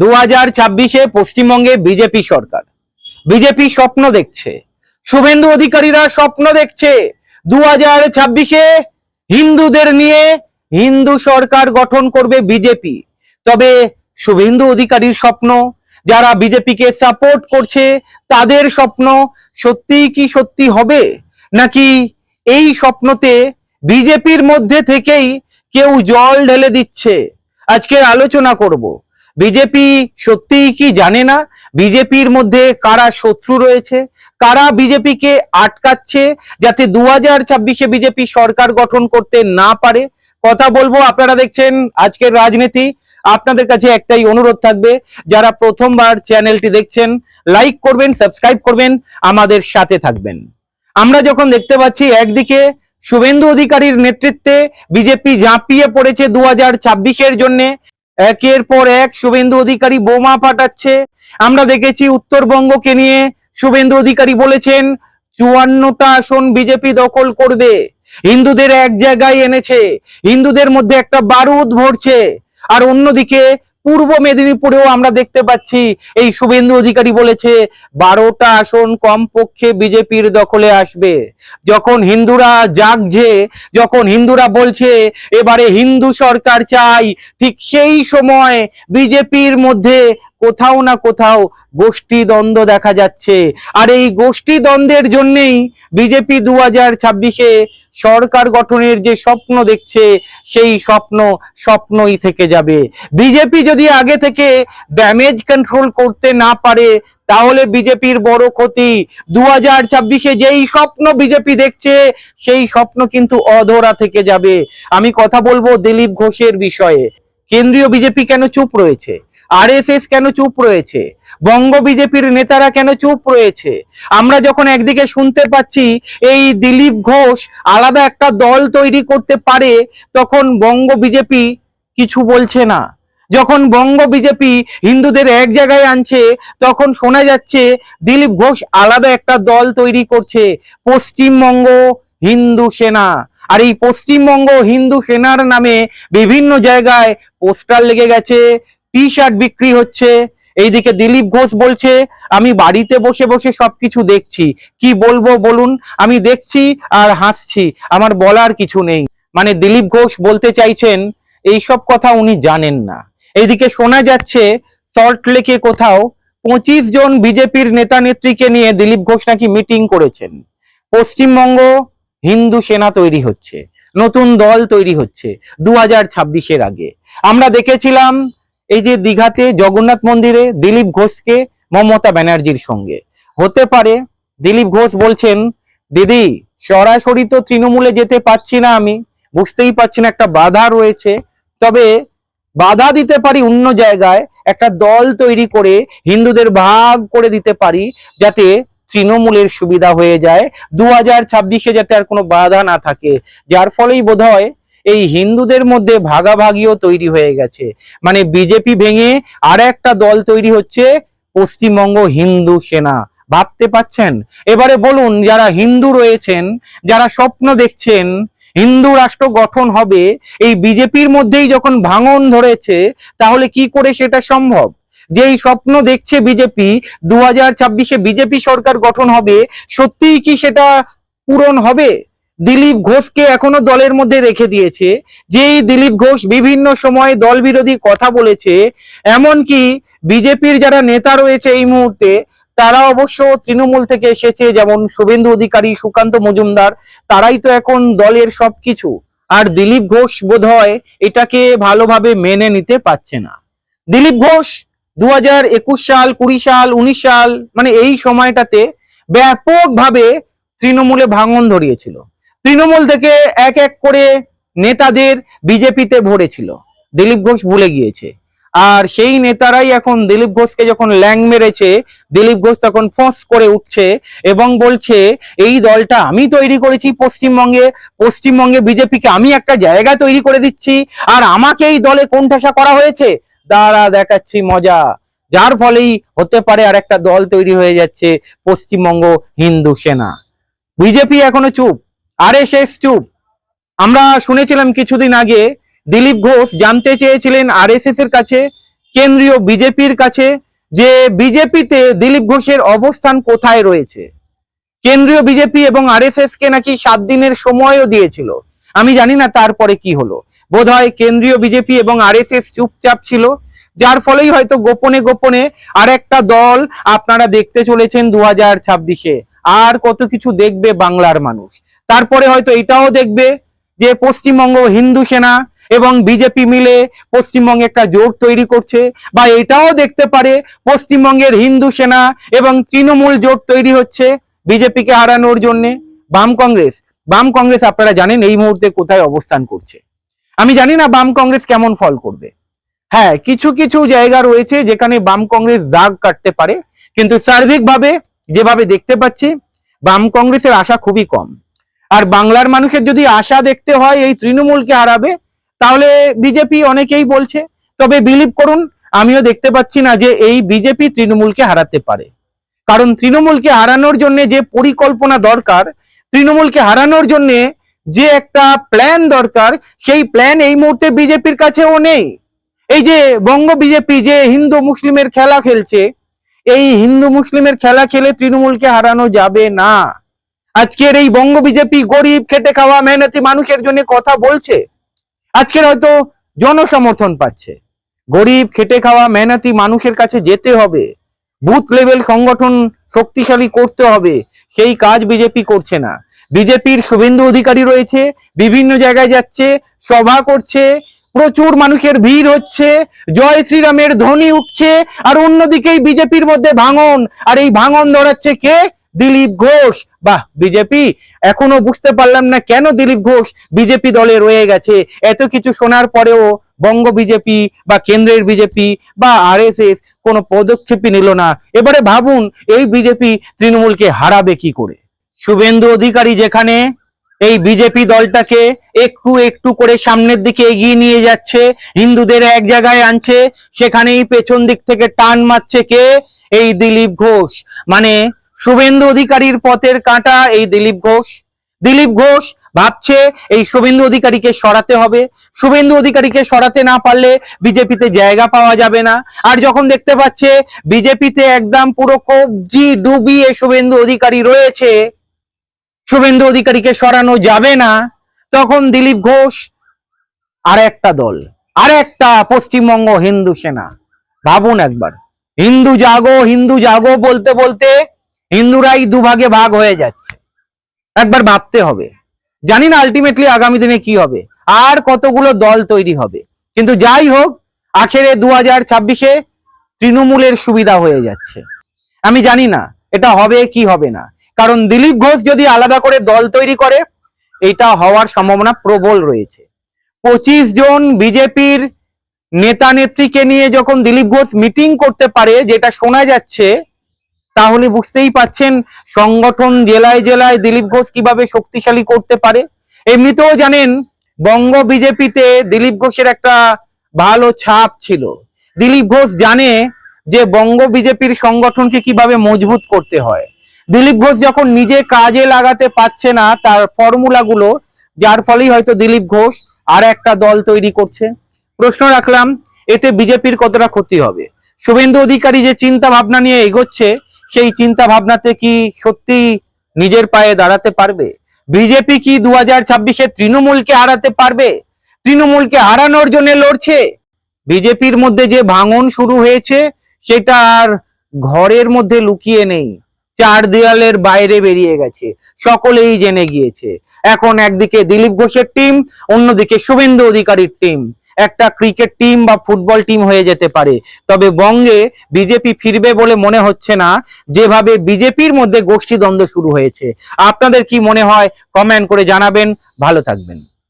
দু হাজার ছাব্বিশে পশ্চিমবঙ্গে বিজেপি সরকার। বিজেপি স্বপ্ন দেখছে। শুভেন্দু অধিকারীরা স্বপ্ন দেখছে। দু হাজার ছাব্বিশে হিন্দুদের নিয়ে হিন্দু সরকার গঠন করবে বিজেপি। তবে শুভেন্দু অধিকারীর স্বপ্ন, যারা বিজেপিকে সাপোর্ট করছে, তাদের স্বপ্ন সত্যিই কি সত্যি হবে? নাকি এই স্বপ্নতে বিজেপির মধ্যে থেকেই কেউ জল ঢেলে দিচ্ছে? আজকের আলোচনা করব। বিজেপি সত্যিই কি জানে না? বিজেপির মধ্যে কারা শত্রু রয়েছে? কারা বিজেপিকে আটকাচ্ছে যাতে দু হাজার ছাব্বিশে বিজেপি সরকার গঠন করতে না পারে? কথা বলব, আপনারা দেখছেন আজকের রাজনীতি। আপনাদের কাছে একটাই অনুরোধ থাকবে, যারা প্রথমবার চ্যানেলটি দেখছেন, লাইক করবেন, সাবস্ক্রাইব করবেন, আমাদের সাথে থাকবেন। আমরা যখন দেখতে পাচ্ছি একদিকে শুভেন্দু অধিকারীর নেতৃত্বে বিজেপি ঝাঁপিয়ে পড়েছে দু হাজার ছাব্বিশের জন্য একের পর এক শুভেন্দু অধিকারী বোমা পাঠাচ্ছে। আমরা দেখেছি উত্তরবঙ্গকে নিয়ে শুভেন্দু অধিকারী বলেছেন, চুয়ান্নটা আসন বিজেপি দখল করবে। হিন্দুদের এক জায়গায় এনেছে। হিন্দুদের মধ্যে একটা বারুদ ভরছে। আর অন্যদিকে পূর্ব মেদিনীপুরেও আমরা দেখতে পাচ্ছি, এই শুভেন্দু অধিকারী বলেছে, বারোটা আসন কমপক্ষে বিজেপির দখলে আসবে। যখন হিন্দুরা জাগছে, যখন হিন্দুরা বলছে, এবারে হিন্দু সরকার চাই ঠিক সেই সময় বিজেপির মধ্যে কোথাও না কোথাও গোষ্ঠী দ্বন্দ্ব দেখা যাচ্ছে। আর এই গোষ্ঠী দ্বন্দ্বের জন্যেই বিজেপি দু হাজার ছাব্বিশে সরকার গঠনের যে স্বপ্ন দেখছে, সেই স্বপ্ন স্বপ্নই থেকে যাবে। বিজেপি যদি আগে থেকে ড্যামেজ কন্ট্রোল করতে না পারে, তাহলে বিজেপির বড় ক্ষতি। দু হাজার ছাব্বিশে যেই স্বপ্ন বিজেপি দেখছে, সেই স্বপ্ন কিন্তু অধরা থেকে যাবে। আমি কথা বলব দিলীপ ঘোষের বিষয়ে। কেন্দ্রীয় বিজেপি কেন চুপ রয়েছে? আরএসএস কেন চুপ রয়েছে? বঙ্গ বিজেপির নেতারা কেন চুপ রয়েছে? আমরা যখন একদিকে শুনতে পাচ্ছি এই দিলীপ ঘোষ আলাদা একটা দল তৈরি করতে পারে, তখন বঙ্গ বিজেপি কিছু বলছে না। যখন বঙ্গ বিজেপি হিন্দুদের এক জায়গায় আনছে, তখন শোনা যাচ্ছে দিলীপ ঘোষ আলাদা একটা দল তৈরি করছে, পশ্চিমবঙ্গ হিন্দু সেনা। আর এই পশ্চিমবঙ্গ হিন্দু সেনার নামে বিভিন্ন জায়গায় পোস্টার লেগে গেছে টি শার্ট বিক্রি হচ্ছে এইদিকে দিলীপ ঘোষ বলছে, আমি বাড়িতে বসে বসে সবকিছু দেখছি। কি বলব বলুন? আমি দেখছি আর হাসছি। আমার বলার কিছু নেই। মানে দিলীপ ঘোষ বলতে চাইছেন, এইসব কথা উনি জানেন না। এইদিকে শোনা যাচ্ছে, সল্ট লেকে কোথাও পঁচিশ জন বিজেপির নেতা নেত্রীকে নিয়ে দিলীপ ঘোষ নাকি মিটিং করেছেন। পশ্চিমবঙ্গ হিন্দু সেনা তৈরি হচ্ছে, নতুন দল তৈরি হচ্ছে, দু হাজার আগে। আমরা দেখেছিলাম এই যে দীঘাতে জগন্নাথ মন্দিরে দিলীপ ঘোষকে মমতা ব্যানার্জির সঙ্গে। হতে পারে দিলীপ ঘোষ বলছেন, দিদি, সরাসরি তো তৃণমূলে যেতে পারছি না আমি। বুঝতেই পারছি না একটা বাধা রয়েছে। তবে বাধা দিতে পারি অন্য জায়গায়, একটা দল তৈরি করে হিন্দুদের ভাগ করে দিতে পারি যাতে তৃণমূলের সুবিধা হয়ে যায়। দু হাজার ছাব্বিশে যাতে আর কোনো বাধা না থাকে। যার ফলেই বোধ হয় এই হিন্দুদের মধ্যে ভাগাভাগিও তৈরি হয়ে গেছে। মানে বিজেপি ভেঙে আর একটা দল তৈরি হচ্ছে পশ্চিমবঙ্গ হিন্দু সেনা। ভাবতে পাচ্ছেন? এবারে বলুন, যারা হিন্দু রয়েছেন, যারা স্বপ্ন দেখছেন, হিন্দু রাষ্ট্র গঠন হবে, এই বিজেপির মধ্যেই যখন ভাঙন ধরেছে, তাহলে কি করে সেটা সম্ভব? যেই স্বপ্ন দেখছে বিজেপি, দু হাজার বিজেপি সরকার গঠন হবে, সত্যিই কি সেটা পূরণ হবে? দিলীপ ঘোষকে এখনও দলের মধ্যে রেখে দিয়েছে। যেই দিলীপ ঘোষ বিভিন্ন সময় দল বিরোধী কথা বলেছে, এমনকি বিজেপির যারা নেতা রয়েছে এই মুহূর্তে, তারা অবশ্য তৃণমূল থেকে এসেছে, যেমন শুভেন্দু অধিকারী, সুকান্ত মজুমদার, তারাই তো এখন দলের সবকিছু। আর দিলীপ ঘোষ বোধহয় এটাকে ভালোভাবে মেনে নিতে পারছে না। দিলীপ ঘোষ দু হাজার একুশ সাল, কুড়ি সাল, উনিশ সাল মানে এই সময়টাতে ব্যাপকভাবে তৃণমূলে ভাঙন ধরিয়েছিল। তৃণমূল থেকে এক এক করে নেতাদের বিজেপিতে ভরেছিল। দিলীপ ঘোষ ভুলে গিয়েছে। আর সেই নেতারাই এখন দিলীপ ঘোষকে যখন ল্যাং মেরেছে, দিলীপ ঘোষ তখন ফোঁস করে উঠছে এবং বলছে, এই দলটা আমি তৈরি করেছি পশ্চিমবঙ্গে পশ্চিমবঙ্গে বিজেপিকে আমি একটা জায়গা তৈরি করে দিচ্ছি, আর আমাকে এই দলে কোণঠাসা করা হয়েছে। দাঁড়া, দেখাচ্ছি মজা। যার ফলেই হতে পারে আর একটা দল তৈরি হয়ে যাচ্ছে পশ্চিমবঙ্গ হিন্দু সেনা। বিজেপি এখনও চুপ। আরএসএস চুপ আমরা শুনেছিলাম কিছুদিন আগে দিলীপ ঘোষ জানতে চেয়েছিলেন আরএসএস এর কাছে, কেন্দ্রীয় বিজেপির কাছে, যে বিজেপিতে দিলীপ ঘোষের অবস্থান কোথায় রয়েছে। কেন্দ্রীয় বিজেপি এবং আরএসএস কে নাকি সাত দিনের সময়ও দিয়েছিল। আমি জানি না তারপরে কি হলো। বোধহয় কেন্দ্রীয় বিজেপি এবং আরএসএস চুপচাপ ছিল, যার ফলেই হয়তো গোপনে গোপনে আর একটা দল আপনারা দেখতে চলেছেন দু হাজার ছাব্বিশে। আর কত কিছু দেখবে বাংলার মানুষ। তারপরে হয়তো এটাও দেখবে যে পশ্চিমবঙ্গ হিন্দু সেনা এবং বিজেপি মিলে পশ্চিমবঙ্গে একটা জোট তৈরি করছে বা এটাও দেখতে পারে পশ্চিমবঙ্গের হিন্দু সেনা এবং তৃণমূল জোট তৈরি হচ্ছে বিজেপিকে হারানোর জন্য। বাম কংগ্রেস বাম কংগ্রেস আপনারা জানেন এই মুহূর্তে কোথায় অবস্থান করছে। আমি জানি না বাম কংগ্রেস কেমন ফল করবে। হ্যাঁ কিছু কিছু জায়গা রয়েছে যেখানে বাম কংগ্রেস দাগ কাটতে পারে, কিন্তু সার্বিকভাবে যেভাবে দেখতে পাচ্ছি, বাম কংগ্রেসের আশা খুবই কম। আর বাংলার মানুষের যদি আশা দেখতে হয় এই তৃণমূলকে হারাবে, তাহলে বিজেপি অনেকেই বলছে, তবে বিলিভ করুন, আমিও দেখতে পাচ্ছি না যে এই বিজেপি তৃণমূলকে হারাতে পারে। কারণ তৃণমূলকে হারানোর জন্য যে পরিকল্পনা দরকার, তৃণমূলকে হারানোর জন্য যে একটা প্ল্যান দরকার, সেই প্ল্যান এই মুহূর্তে বিজেপির কাছেও নেই। এই যে বঙ্গ বিজেপি যে হিন্দু মুসলিমের খেলা খেলছে, এই হিন্দু মুসলিমের খেলা খেলে তৃণমূলকে হারানো যাবে না। আজকের এই বঙ্গ বিজেপি গরিব, খেটে খাওয়া, মেহনতি মানুষের জন্য কথা বলছে। আজকের হয়তো জনসমর্থন পাচ্ছে। গরিব, খেটে খাওয়া, মেহনতি মানুষের কাছে যেতে হবে। বুথ লেভেল সংগঠন শক্তিশালী করতে হবে। সেই কাজ বিজেপি করছে না। বিজেপির শুভেন্দু অধিকারী রয়েছে, বিভিন্ন জায়গায় যাচ্ছে, সভা করছে, প্রচুর মানুষের ভিড় হচ্ছে, জয় শ্রীরামের ধ্বনি উঠছে, আর অন্যদিকেই বিজেপির মধ্যে ভাঙন। আর এই ভাঙন ধরাচ্ছে কে? দিলীপ ঘোষ। বাহ, বিজেপি। এখনও বুঝতে পারলাম না কেন দিলীপ ঘোষ বিজেপি দলে রয়ে গেছে। এত কিছু শোনার পরেও বঙ্গ বিজেপি বা কেন্দ্রের বিজেপি বা আরএসএস কোনো পদক্ষেপই নিল না। এবারে ভাবুন, এই বিজেপি তৃণমূলকে হারাবে কি করে? শুভেন্দু অধিকারী যেখানে, এই বিজেপি দলটাকে একটু একটু করে সামনের দিকে এগিয়ে নিয়ে যাচ্ছে। হিন্দুদের এক জায়গায় আনছে, সেখানেই পেছন দিক থেকে টান মারছে কে? এই দিলীপ ঘোষ। মানে শুভেন্দু অধিকারীর পথের কাঁটা এই দিলীপ ঘোষ। দিলীপ ঘোষ ভাবছে এই শুভেন্দু অধিকারীকে সরাতে হবে। শুভেন্দু অধিকারীকে সরাতে না পারলে বিজেপিতে জায়গা পাওয়া যাবে না। আর যখন দেখতে পাচ্ছে বিজেপিতে একদম পুরো কবজি ডুবিয়ে শুভেন্দু অধিকারী রয়েছে, শুভেন্দু অধিকারীকে সরানো যাবে না, তখন দিলীপ ঘোষ আর একটা দল, আর একটা পশ্চিমবঙ্গ হিন্দু সেনা। ভাবুন একবার। হিন্দু জাগো হিন্দু জাগো বলতে বলতে হিন্দুরাই দুভাগে ভাগ হয়ে যাচ্ছে। একবার ভাবতে হবে। জানি না আলটিমেটলি আগামী দিনে কি হবে। আর কতগুলো দল তৈরি হবে। কিন্তু যাই হোক, আখেরে দু হাজার ছাব্বিশে তৃণমূলের সুবিধা হয়ে যাচ্ছে। আমি জানি না এটা হবে কি হবে না। কারণ দিলীপ ঘোষ যদি আলাদা করে দল তৈরি করে, এটা হওয়ার সম্ভাবনা প্রবল রয়েছে। পঁচিশ জন বিজেপির নেতা নেত্রীকে নিয়ে যখন দিলীপ ঘোষ মিটিং করতে পারে, যেটা শোনা যাচ্ছে তাহলে বুঝতেই পাচ্ছেন সংগঠন জেলায় জেলায় দিলীপ ঘোষ কীভাবে শক্তিশালী করতে পারে। এমনিতেও জানেন, বঙ্গ বিজেপিতে দিলীপ ঘোষের একটা ভালো ছাপ ছিল। দিলীপ ঘোষ জানে যে বঙ্গ বিজেপির সংগঠনকে কীভাবে মজবুত করতে হয়। দিলীপ ঘোষ যখন নিজে কাজে লাগাতে পারছে না, তার ফর্মুলাগুলো যার ফলেই হয়তো দিলীপ ঘোষ আর একটা দল তৈরি করছে। প্রশ্ন রাখলাম, এতে বিজেপির কতটা ক্ষতি হবে? শুভেন্দু অধিকারী যে চিন্তা ভাবনা নিয়ে এগোচ্ছে সেই চিন্তা ভাবনাতে কি সত্যি নিজের পায়ে দাঁড়াতে পারবে? বিজেপি কি দু হাজার ছাব্বিশে তৃণমূলকে হারাতে পারবে? তৃণমূলকে হারানোর জন্য লড়ছে? বিজেপির মধ্যে যে ভাঙন শুরু হয়েছে, সেটা আর ঘরের মধ্যে লুকিয়ে নেই। চার দেয়ালের বাইরে বেরিয়ে গেছে। সকলেই জেনে গিয়েছে। এখন একদিকে দিলীপ ঘোষের টিম অন্যদিকে শুভেন্দু অধিকারীর টিম একটা ক্রিকেট টিম বা ফুটবল টিম হয়ে যেতে পারে। তবে বঙ্গে বিজেপি ফিরবে বলে মনে হচ্ছে না, যেভাবে বিজেপির মধ্যে গোষ্ঠী দ্বন্দ্ব শুরু হয়েছে। আপনাদের কি মনে হয়? কমেন্ট করে জানাবেন। ভালো থাকবেন।